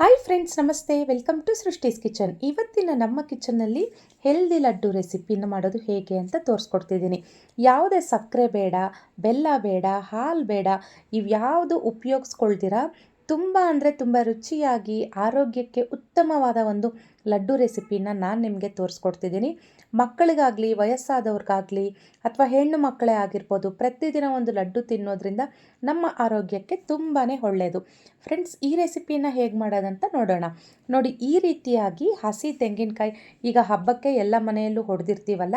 Hi friends ನಮಸ್ತೆ. Welcome to Srishti's kitchen ಇವತ್ತಿನ ನಮ್ಮ ಕಿಚನ್ನಲ್ಲಿ ಹೆಲ್ದಿ ಲಡ್ಡು ರೆಸಿಪಿನ ಮಾಡೋದು ಹೇಗೆ ಅಂತ ತೋರಿಸ್ಕೊಡ್ತಿದ್ದೀನಿ. ಯಾವುದೇ ಸಕ್ಕರೆ ಬೇಡ, ಬೆಲ್ಲ ಬೇಡ, ಹಾಲು ಬೇಡ, ಇವ್ಯಾವುದು ಉಪಯೋಗಿಸ್ಕೊಳ್ತೀರಾ? ತುಂಬ ಅಂದರೆ ತುಂಬ ರುಚಿಯಾಗಿ, ಆರೋಗ್ಯಕ್ಕೆ ಉತ್ತಮವಾದ ಒಂದು ಲಡ್ಡು ರೆಸಿಪಿನ ನಾನು ನಿಮಗೆ ತೋರಿಸ್ಕೊಡ್ತಿದ್ದೀನಿ. ಮಕ್ಕಳಿಗಾಗಲಿ, ವಯಸ್ಸಾದವ್ರಿಗಾಗಲಿ ಅಥವಾ ಹೆಣ್ಣು ಮಕ್ಕಳೇ ಆಗಿರ್ಬೋದು, ಪ್ರತಿದಿನ ಒಂದು ಲಡ್ಡು ತಿನ್ನೋದ್ರಿಂದ ನಮ್ಮ ಆರೋಗ್ಯಕ್ಕೆ ತುಂಬಾ ಒಳ್ಳೆಯದು ಫ್ರೆಂಡ್ಸ್, ಈ ರೆಸಿಪಿನ ಹೇಗೆ ಮಾಡೋದಂತ ನೋಡೋಣ. ನೋಡಿ, ಈ ರೀತಿಯಾಗಿ ಹಸಿ ತೆಂಗಿನಕಾಯಿ, ಈಗ ಹಬ್ಬಕ್ಕೆ ಎಲ್ಲ ಮನೆಯಲ್ಲೂ ಹೊಡೆದಿರ್ತೀವಲ್ಲ,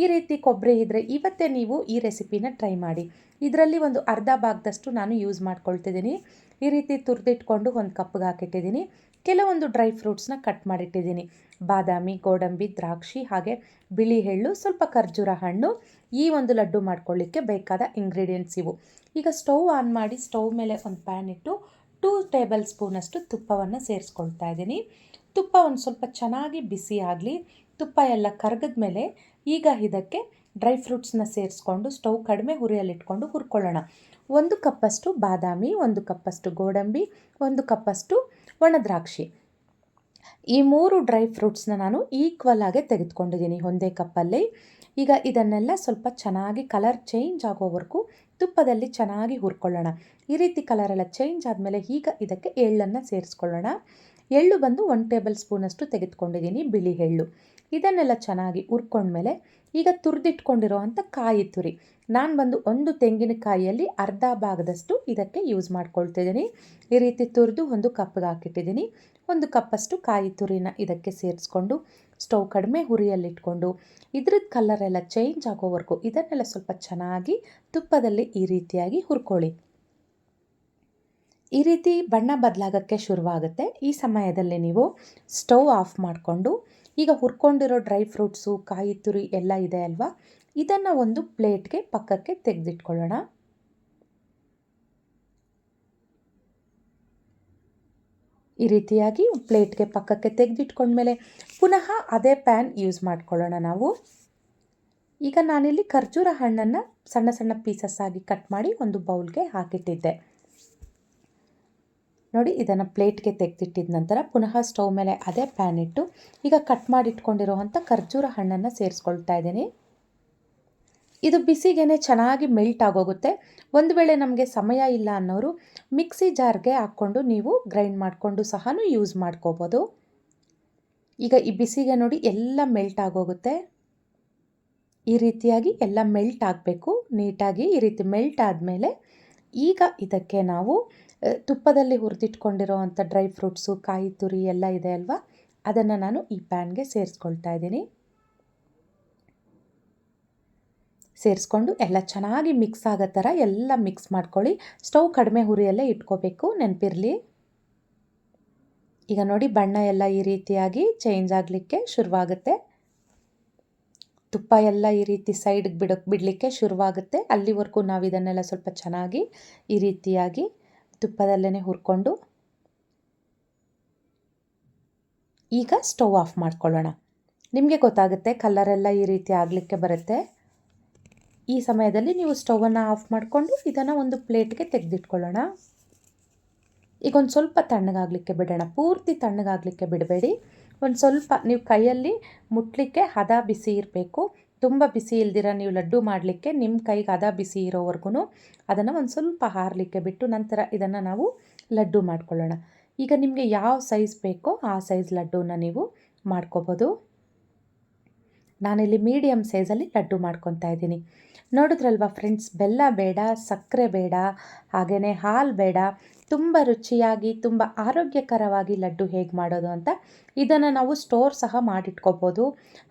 ಈ ರೀತಿ ಕೊಬ್ಬರಿ ಇದ್ದರೆ ಇವತ್ತೇ ನೀವು ಈ ರೆಸಿಪಿನ ಟ್ರೈ ಮಾಡಿ. ಇದರಲ್ಲಿ ಒಂದು ಅರ್ಧ ಭಾಗದಷ್ಟು ನಾನು ಯೂಸ್ ಮಾಡ್ಕೊಳ್ತಿದ್ದೀನಿ. ಈ ರೀತಿ ತುರಿದಿಟ್ಕೊಂಡು ಒಂದು ಕಪ್ಗೆ ಹಾಕಿಟ್ಟಿದ್ದೀನಿ. ಕೆಲವೊಂದು ಡ್ರೈ ಫ್ರೂಟ್ಸ್ನ ಕಟ್ ಮಾಡಿಟ್ಟಿದ್ದೀನಿ. ಬಾದಾಮಿ, ಗೋಡಂಬಿ, ದ್ರಾಕ್ಷಿ ಹಾಗೆ ಬಿಳಿ ಎಳ್ಳು, ಸ್ವಲ್ಪ ಖರ್ಜೂರ ಹಣ್ಣು. ಈ ಒಂದು ಲಡ್ಡು ಮಾಡ್ಕೊಳ್ಳಿಕ್ಕೆ ಬೇಕಾದ ಇಂಗ್ರೀಡಿಯೆಂಟ್ಸ್ ಇವು. ಈಗ ಸ್ಟವ್ ಆನ್ ಮಾಡಿ ಸ್ಟವ್ ಮೇಲೆ ಒಂದು ಪ್ಯಾನ್ ಇಟ್ಟು ಟೂ ಟೇಬಲ್ ಸ್ಪೂನಷ್ಟು ತುಪ್ಪವನ್ನು ಸೇರಿಸ್ಕೊಳ್ತಾ ಇದ್ದೀನಿ. ತುಪ್ಪ ಒಂದು ಸ್ವಲ್ಪ ಚೆನ್ನಾಗಿ ಬಿಸಿ ಆಗಲಿ, ತುಪ್ಪ ಎಲ್ಲ ಕರಗದ ಮೇಲೆ ಈಗ ಇದಕ್ಕೆ ಡ್ರೈ ಫ್ರೂಟ್ಸ್ನ ಸೇರಿಸ್ಕೊಂಡು ಸ್ಟವ್ ಕಡಿಮೆ ಹುರಿಯಲ್ಲಿಟ್ಕೊಂಡು ಹುರ್ಕೊಳ್ಳೋಣ. ಒಂದು ಕಪ್ಪಷ್ಟು ಬಾದಾಮಿ, ಒಂದು ಕಪ್ಪಷ್ಟು ಗೋಡಂಬಿ, ಒಂದು ಕಪ್ಪಷ್ಟು ಒಣದ್ರಾಕ್ಷಿ. ಈ ಮೂರು ಡ್ರೈ ಫ್ರೂಟ್ಸ್ನ ನಾನು ಈಕ್ವಲ್ ಆಗಿ ತೆಗೆದುಕೊಂಡಿದ್ದೀನಿ ಒಂದೇ ಕಪ್ಪಲ್ಲಿ. ಈಗ ಇದನ್ನೆಲ್ಲ ಸ್ವಲ್ಪ ಚೆನ್ನಾಗಿ ಕಲರ್ ಚೇಂಜ್ ಆಗೋವರೆಗೂ ತುಪ್ಪದಲ್ಲಿ ಚೆನ್ನಾಗಿ ಹುರ್ಕೊಳ್ಳೋಣ. ಈ ರೀತಿ ಕಲರೆಲ್ಲ ಚೇಂಜ್ ಆದಮೇಲೆ ಈಗ ಇದಕ್ಕೆ ಎಳ್ಳನ್ನು ಸೇರಿಸ್ಕೊಳ್ಳೋಣ. ಎಳ್ಳು ಬಂದು ಒನ್ ಟೇಬಲ್ ಸ್ಪೂನಷ್ಟು ತೆಗೆದುಕೊಂಡಿದ್ದೀನಿ, ಬಿಳಿ ಎಳ್ಳು. ಇದನ್ನೆಲ್ಲ ಚೆನ್ನಾಗಿ ಹುರ್ಕೊಂಡ್ಮೇಲೆ ಈಗ ತುರಿದಿಟ್ಕೊಂಡಿರೋ ಅಂಥ ಕಾಯಿ ತುರಿ. ನಾನು ಬಂದು ಒಂದು ತೆಂಗಿನಕಾಯಿಯಲ್ಲಿ ಅರ್ಧ ಭಾಗದಷ್ಟು ಇದಕ್ಕೆ ಯೂಸ್ ಮಾಡ್ಕೊಳ್ತಿದ್ದೀನಿ. ಈ ರೀತಿ ತುರಿದು ಒಂದು ಕಪ್ಗೆ ಹಾಕಿಟ್ಟಿದ್ದೀನಿ. ಒಂದು ಕಪ್ಪಷ್ಟು ಕಾಯಿ ತುರಿನ ಇದಕ್ಕೆ ಸೇರಿಸ್ಕೊಂಡು, ಸ್ಟವ್ ಕಡಿಮೆ ಹುರಿಯಲ್ಲಿಟ್ಕೊಂಡು ಇದ್ರದ್ದು ಕಲರೆಲ್ಲ ಚೇಂಜ್ ಆಗೋವರೆಗೂ ಇದನ್ನೆಲ್ಲ ಸ್ವಲ್ಪ ಚೆನ್ನಾಗಿ ತುಪ್ಪದಲ್ಲಿ ಈ ರೀತಿಯಾಗಿ ಹುರ್ಕೊಳ್ಳಿ. ಈ ರೀತಿ ಬಣ್ಣ ಬದಲಾಗೋಕ್ಕೆ ಶುರುವಾಗುತ್ತೆ. ಈ ಸಮಯದಲ್ಲಿ ನೀವು ಸ್ಟವ್ ಆಫ್ ಮಾಡಿಕೊಂಡು, ಈಗ ಹುರ್ಕೊಂಡಿರೋ ಡ್ರೈ ಫ್ರೂಟ್ಸು, ಕಾಯಿ ತುರಿ ಎಲ್ಲ ಇದೆ ಅಲ್ವಾ? ಇದನ್ನು ಒಂದು ಪ್ಲೇಟ್ಗೆ ಪಕ್ಕಕ್ಕೆ ತೆಗೆದಿಟ್ಕೊಳ್ಳೋಣ. ಈ ರೀತಿಯಾಗಿ ಪ್ಲೇಟ್ಗೆ ಪಕ್ಕಕ್ಕೆ ತೆಗೆದಿಟ್ಕೊಂಡ್ಮೇಲೆ ಪುನಃ ಅದೇ ಪ್ಯಾನ್ ಯೂಸ್ ಮಾಡ್ಕೊಳ್ಳೋಣ ನಾವು. ಈಗ ನಾನಿಲ್ಲಿ ಖರ್ಜೂರ ಹಣ್ಣನ್ನು ಸಣ್ಣ ಸಣ್ಣ ಪೀಸಸ್ ಆಗಿ ಕಟ್ ಮಾಡಿ ಒಂದು ಬೌಲ್ಗೆ ಹಾಕಿಟ್ಟಿದ್ದೆ. ನೋಡಿ ಇದನ್ನು ಪ್ಲೇಟ್ಗೆ ತೆಗೆದಿಟ್ಟಿದ ನಂತರ ಪುನಃ ಸ್ಟೌವ್ ಮೇಲೆ ಅದೇ ಪ್ಯಾನ್ ಇಟ್ಟು ಈಗ ಕಟ್ ಮಾಡಿಟ್ಕೊಂಡಿರುವಂಥ ಖರ್ಜೂರ ಹಣ್ಣನ್ನು ಸೇರಿಸ್ಕೊಳ್ತಾ ಇದ್ದೀನಿ. ಇದು ಬಿಸಿಗೇನೆ ಚೆನ್ನಾಗಿ ಮೆಲ್ಟ್ ಆಗೋಗುತ್ತೆ. ಒಂದು ವೇಳೆ ನಮಗೆ ಸಮಯ ಇಲ್ಲ ಅನ್ನೋರು ಮಿಕ್ಸಿ ಜಾರ್ಗೆ ಹಾಕ್ಕೊಂಡು ನೀವು ಗ್ರೈಂಡ್ ಮಾಡಿಕೊಂಡು ಸಹ ಯೂಸ್ ಮಾಡ್ಕೋಬೋದು. ಈಗ ಈ ಬಿಸಿಗೆ ನೋಡಿ ಎಲ್ಲ ಮೆಲ್ಟ್ ಆಗೋಗುತ್ತೆ. ಈ ರೀತಿಯಾಗಿ ಎಲ್ಲ ಮೆಲ್ಟ್ ಆಗಬೇಕು. ನೀಟಾಗಿ ಈ ರೀತಿ ಮೆಲ್ಟ್ ಆದಮೇಲೆ ಈಗ ಇದಕ್ಕೆ ನಾವು ತುಪ್ಪದಲ್ಲಿ ಹುರಿದಿಟ್ಕೊಂಡಿರೋ ಅಂಥ ಡ್ರೈ ಫ್ರೂಟ್ಸು, ಕಾಯಿ ತುರಿ ಎಲ್ಲ ಇದೆ ಅಲ್ವಾ? ಅದನ್ನು ನಾನು ಈ ಪ್ಯಾನ್ಗೆ ಸೇರಿಸ್ಕೊಳ್ತಾ ಇದ್ದೀನಿ. ಸೇರಿಸ್ಕೊಂಡು ಎಲ್ಲ ಚೆನ್ನಾಗಿ ಮಿಕ್ಸ್ ಆಗೋ ಥರ ಎಲ್ಲ ಮಿಕ್ಸ್ ಮಾಡ್ಕೊಳ್ಳಿ. ಸ್ಟವ್ ಕಡಿಮೆ ಹುರಿಯಲ್ಲೇ ಇಟ್ಕೋಬೇಕು, ನೆನಪಿರಲಿ? ಈಗ ನೋಡಿ ಬಣ್ಣ ಎಲ್ಲ ಈ ರೀತಿಯಾಗಿ ಚೇಂಜ್ ಆಗಲಿಕ್ಕೆ ಶುರುವಾಗುತ್ತೆ. ತುಪ್ಪ ಎಲ್ಲ ಈ ರೀತಿ ಸೈಡ್ಗೆ ಬಿಡೋಕ್ಕೆ ಬಿಡಲಿಕ್ಕೆ ಶುರುವಾಗುತ್ತೆ. ಅಲ್ಲಿವರೆಗೂ ನಾವು ಇದನ್ನೆಲ್ಲ ಸ್ವಲ್ಪ ಚೆನ್ನಾಗಿ ಈ ರೀತಿಯಾಗಿ ತುಪ್ಪದಲ್ಲೇ ಹುರ್ಕೊಂಡು ಈಗ ಸ್ಟವ್ ಆಫ್ ಮಾಡ್ಕೊಳ್ಳೋಣ. ನಿಮಗೆ ಗೊತ್ತಾಗುತ್ತೆ ಕಲ್ಲರೆಲ್ಲ ಈ ರೀತಿ ಆಗಲಿಕ್ಕೆ ಬರುತ್ತೆ. ಈ ಸಮಯದಲ್ಲಿ ನೀವು ಸ್ಟೌವನ್ನು ಆಫ್ ಮಾಡಿಕೊಂಡು ಇದನ್ನು ಒಂದು ಪ್ಲೇಟ್ಗೆ ತೆಗೆದಿಟ್ಕೊಳ್ಳೋಣ. ಈಗ ಒಂದು ಸ್ವಲ್ಪ ತಣ್ಣಗಾಗಲಿಕ್ಕೆ ಬಿಡೋಣ. ಪೂರ್ತಿ ತಣ್ಣಗಾಗಲಿಕ್ಕೆ ಬಿಡಬೇಡಿ. ಒಂದು ಸ್ವಲ್ಪ ನೀವು ಕೈಯಲ್ಲಿ ಮುಟ್ಲಿಕ್ಕೆ ಹದ ಬಿಸಿ ಇರಬೇಕು. ತುಂಬ ಬಿಸಿ ಇಲ್ದಿರ ನೀವು ಲಡ್ಡು ಮಾಡಲಿಕ್ಕೆ ನಿಮ್ಮ ಕೈಗೆ ಅದ ಬಿಸಿ ಇರೋವರೆಗೂ ಅದನ್ನು ಒಂದು ಸ್ವಲ್ಪ ಹಾರಲಿಕ್ಕೆ ಬಿಟ್ಟು ನಂತರ ಇದನ್ನು ನಾವು ಲಡ್ಡು ಮಾಡ್ಕೊಳ್ಳೋಣ. ಈಗ ನಿಮಗೆ ಯಾವ ಸೈಜ್ ಬೇಕೋ ಆ ಸೈಜ್ ಲಡ್ಡೂನ ನೀವು ಮಾಡ್ಕೋಬೋದು. ನಾನಿಲ್ಲಿ ಮೀಡಿಯಮ್ ಸೈಜಲ್ಲಿ ಲಡ್ಡು ಮಾಡ್ಕೊತಾ ಇದ್ದೀನಿ. ನೋಡಿದ್ರಲ್ವ ಫ್ರೆಂಡ್ಸ್ ಬೆಲ್ಲ ಬೇಡ, ಸಕ್ಕರೆ ಬೇಡ ಹಾಗೆಯೇ ಹಾಲು ಬೇಡ ತುಂಬ ರುಚಿಯಾಗಿ, ತುಂಬ ಆರೋಗ್ಯಕರವಾಗಿ ಲಡ್ಡು ಹೇಗೆ ಮಾಡೋದು ಅಂತ ಇದನ್ನು ನಾವು ಸ್ಟೋರ್ ಸಹ ಮಾಡಿಟ್ಕೋಬೋದು.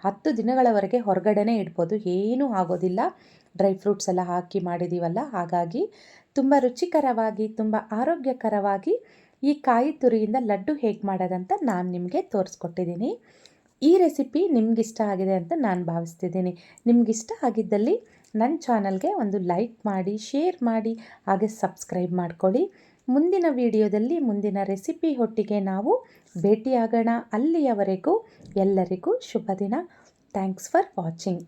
ಹತ್ತು ದಿನಗಳವರೆಗೆ ಹೊರಗಡೆನೇ ಇಡ್ಬೋದು. ಏನೂ ಆಗೋದಿಲ್ಲ. ಡ್ರೈ ಫ್ರೂಟ್ಸ್ ಎಲ್ಲ ಹಾಕಿ ಮಾಡಿದ್ದೀವಲ್ಲ ಹಾಗಾಗಿ ತುಂಬ ರುಚಿಕರವಾಗಿ, ತುಂಬ ಆರೋಗ್ಯಕರವಾಗಿ ಈ ಕಾಯಿ ತುರಿಯಿಂದ ಲಡ್ಡು ಹೇಗೆ ಮಾಡೋದಂತ ನಾನು ನಿಮಗೆ ತೋರಿಸ್ಕೊಟ್ಟಿದ್ದೀನಿ ಈ ರೆಸಿಪಿ ನಿಮಗಿಷ್ಟ ಆಗಿದೆ ಅಂತ ನಾನು ಭಾವಿಸ್ತಿದ್ದೀನಿ ನಿಮಗಿಷ್ಟ ಆಗಿದ್ದಲ್ಲಿ ನನ್ನ ಚಾನಲ್ಗೆ ಒಂದು ಲೈಕ್ ಮಾಡಿ ಶೇರ್ ಮಾಡಿ, ಹಾಗೆ ಸಬ್ಸ್ಕ್ರೈಬ್ ಮಾಡ್ಕೊಳ್ಳಿ. ಮುಂದಿನ ವಿಡಿಯೋದಲ್ಲಿ ಮುಂದಿನ ರೆಸಿಪಿ ಹೊಟ್ಟಿಗೆ ನಾವು ಭೇಟಿಯಾಗೋಣ. ಅಲ್ಲಿಯವರೆಗೂ ಎಲ್ಲರಿಗೂ ಶುಭ ದಿನ ಥ್ಯಾಂಕ್ಸ್ ಫಾರ್ ವಾಚಿಂಗ್